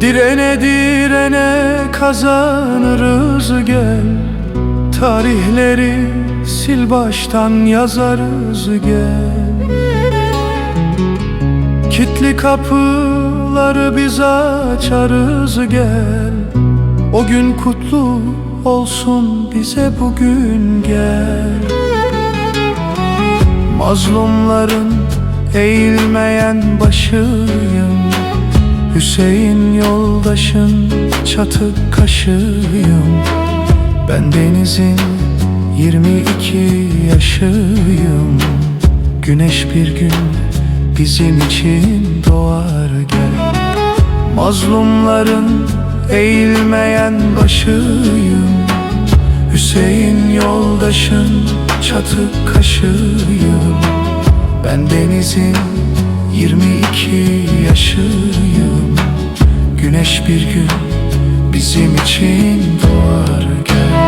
Direne direne kazanırız gel. Tarihleri sil baştan yazarız gel. Kitli kapıları biz açarız gel. O gün kutlu olsun bize bugün gel. Mazlumların eğilmeyen başıyım Hüseyin yoldaşın çatık kaşıyım. Ben denizin 22 yaşıyım. Güneş bir gün bizim için doğar gel. Mazlumların eğilmeyen başıyım. Hüseyin yoldaşın çatık kaşıyım. Ben denizin 22 yaşıyım. Güneş bir gün bizim için doğar gel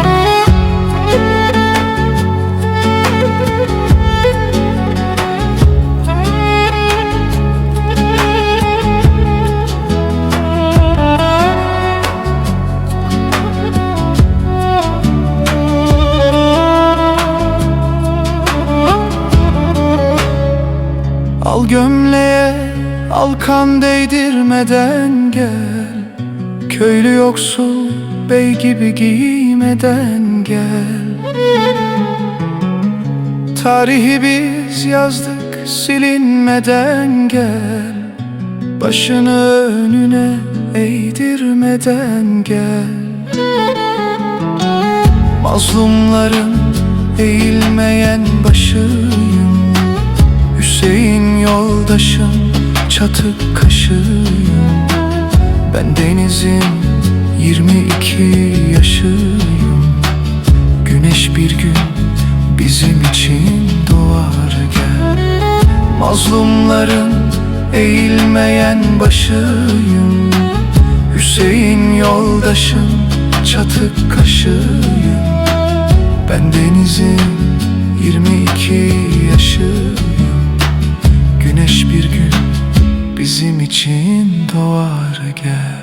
Al gömleğe al kan değdirmeden gel. Köylü yoksul bey gibi giymeden gel. Tarihi biz yazdık silinmeden gel. Başını önüne eğdirmeden gel. Mazlumların eğilmeyen başıyım yoldaşım çatık kaşıyım Ben denizin 22 yaşıyım. Güneş bir gün bizim için doğar gel. Mazlumların eğilmeyen başıyım. Hüseyin yoldaşım çatık kaşıyım. Ben denizin 22 yaşıyım için doğar gel